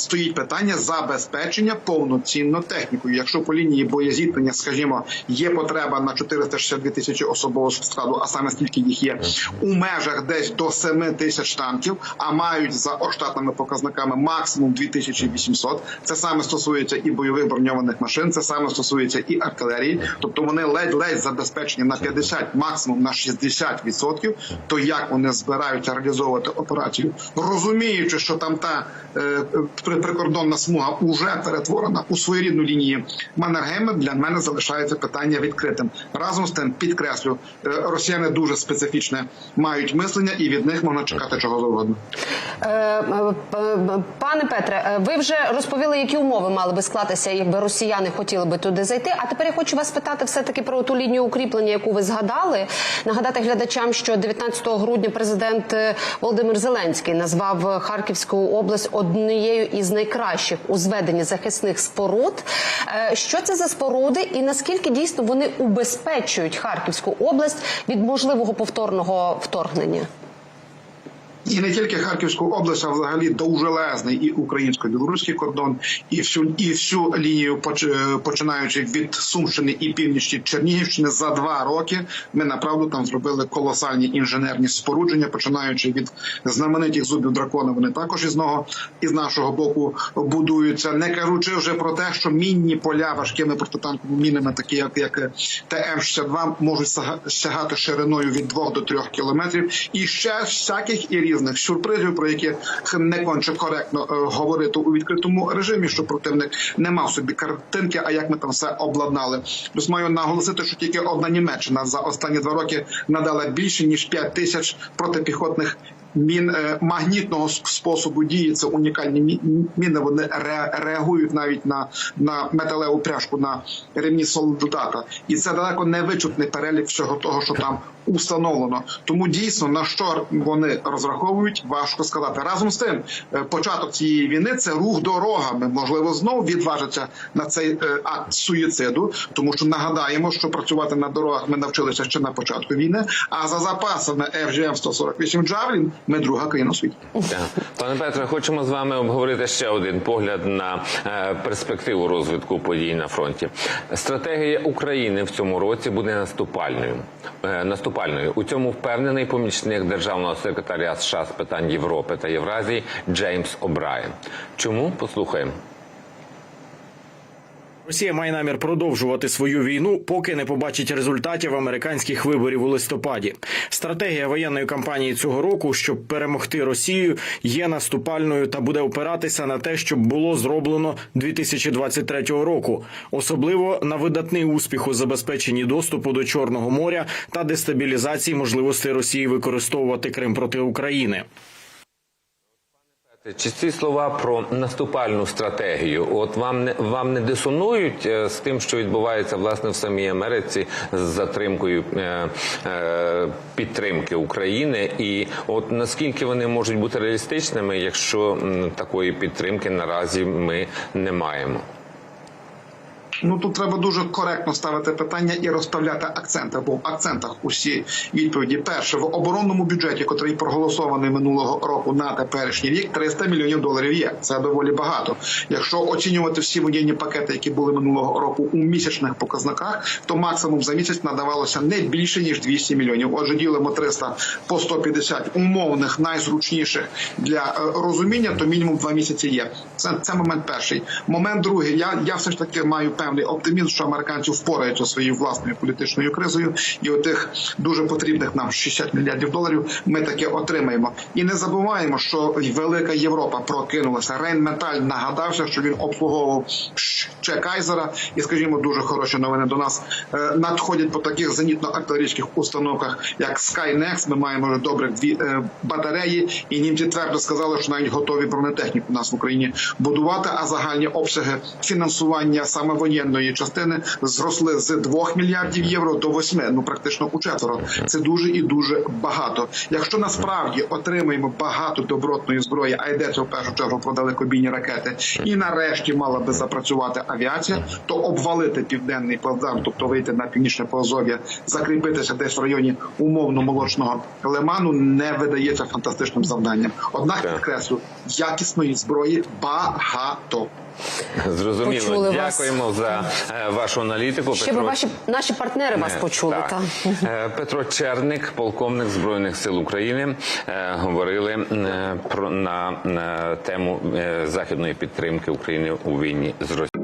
стоїть питання забезпечення повноцінно технікою. Якщо по лінії боєзіткнення, скажімо, є потреба на 462 тисячі особового складу, а саме стільки їх є у межах десь до 7 тисяч танків, а мають за оштатними показниками максимум 2800. Це саме стосується і бойових броньованих машин, це саме стосується і артилерії. Тобто вони ледь-ледь забезпечені на 50, максимум на 60%. То як вони збираються реалізовувати операцію, розуміючи, що там та е, прикордонна смуга уже перетворена у своєрідну лінію Маннергейма, для мене залишається питання відкритим. Разом з тим підкреслю, е, росіяни дуже специфічне мають мислення, і від них можна чекати чого завгодно. Е, е, Пане Петре, ви вже розповіли, які умови мали би склатися, якби росіяни хотіли би туди зайти. А тепер я хочу вас питати все таки про ту лінію укріплення, яку ви згадали. Нагадати глядачам, що 19 грудня президент Володимир Зеленський назвав Харківську область однією із найкращих у зведенні захисних споруд. Е, Що це за споруди, і наскільки дійсно вони убезпечують Харківську область від можливого повторного вторгнення? І не тільки Харківську область, а взагалі довжелезний і українсько-білоруський кордон, і всю і всю лінію, поч- починаючи від Сумщини і північні Чернігівщини, за два роки ми направду там зробили колосальні інженерні спорудження, починаючи від знаменитих зубів дракона. Вони також із нього із нашого боку будуються. Не кажучи вже про те, що мінні поля важкими протитанковими мінами, такі як, як ТМ-62, можуть сага- сягати шириною від 2 до 3 кілометрів, і ще всяких і різних сюрпризів, про які не конче коректно е, говорити у відкритому режимі, що противник не мав собі картинки, а як ми там все обладнали. Плюс маю наголосити, що тільки одна Німеччина за останні два роки надала більше ніж 5 тисяч протипіхотних. Мін е, магнітного способу дії це унікальні мі- міни. Вони ре- реагують навіть на, на металеву пряжку на ремні солдата, і це далеко не вичутний перелік всього того, що там установлено. Тому дійсно на що вони розраховують, важко сказати. Разом з тим, е, початок цієї війни це рух дорогами. Можливо, знову відважаться на цей е, акт суїциду, тому що нагадаємо, що працювати на дорогах ми навчилися ще на початку війни. А за запасами FGM 148 Javelin ми друга країна у світі. Пане Петре, хочемо з вами обговорити ще один погляд на е, перспективу розвитку подій на фронті. Стратегія України в цьому році буде наступальною. Е, наступальною у цьому впевнений помічник державного секретаря США з питань Європи та Євразії Джеймс О'Брайен. Чому послухаємо? Росія має намір продовжувати свою війну, поки не побачить результатів американських виборів у листопаді. Стратегія воєнної кампанії цього року, щоб перемогти Росію, є наступальною та буде опиратися на те, що було зроблено 2023 року, особливо на видатний успіх у забезпеченні доступу до Чорного моря та дестабілізації можливостей Росії використовувати Крим проти України. Чи ці слова про наступальну стратегію? От вам не вам не дисонують е, з тим, що відбувається власне в самій Америці з затримкою е, е, підтримки України, і от наскільки вони можуть бути реалістичними, якщо такої підтримки наразі ми не маємо? Ну тут треба дуже коректно ставити питання і розставляти акценти, бо в акцентах усі відповіді. Перше в оборонному бюджеті, який проголосований минулого року на теперішній рік, 300 мільйонів доларів є. Це доволі багато. Якщо оцінювати всі воєнні пакети, які були минулого року у місячних показниках, то максимум за місяць надавалося не більше ніж 200 мільйонів. Отже, ділимо 300 по 150 умовних, найзручніших для е, розуміння, то мінімум два місяці є. Це, це момент перший. Момент другий. Я, я все ж таки маю певний оптимізм, що американці впораються своєю власною політичною кризою, і отих дуже потрібних нам 60 мільярдів доларів ми таки отримаємо. І не забуваємо, що велика Європа прокинулася. Рейнметаль нагадався, що він обслуговував ще Кайзера, і скажімо, дуже хороші новини до нас е, надходять по таких зенітно-артилерійських установках, як Skynex. Ми маємо вже добрих дві е, батареї, і німці твердо сказали, що навіть готові бронетехніку у нас в Україні будувати. А загальні обсяги фінансування саме воєнної воєнної частини зросли з 2 мільярдів євро до 8, ну практично у четверо. Це дуже і дуже багато. Якщо насправді отримаємо багато добротної зброї, а йдеться в першу чергу про далекобійні ракети, і нарешті мала би запрацювати авіація, то обвалити південний плацдарм, тобто вийти на північне Поазов'я, закріпитися десь в районі умовно молочного лиману, не видається фантастичним завданням. Однак підкреслю, якісної зброї багато. Зрозуміло. Почули вас. Дякуємо за е, вашу аналітику. Щоб Петро ваші наші партнери вас Е, почули. так. Та. Е, Петро Черник, полковник збройних сил України, говорили про на, на тему західної підтримки України у війні з Росією.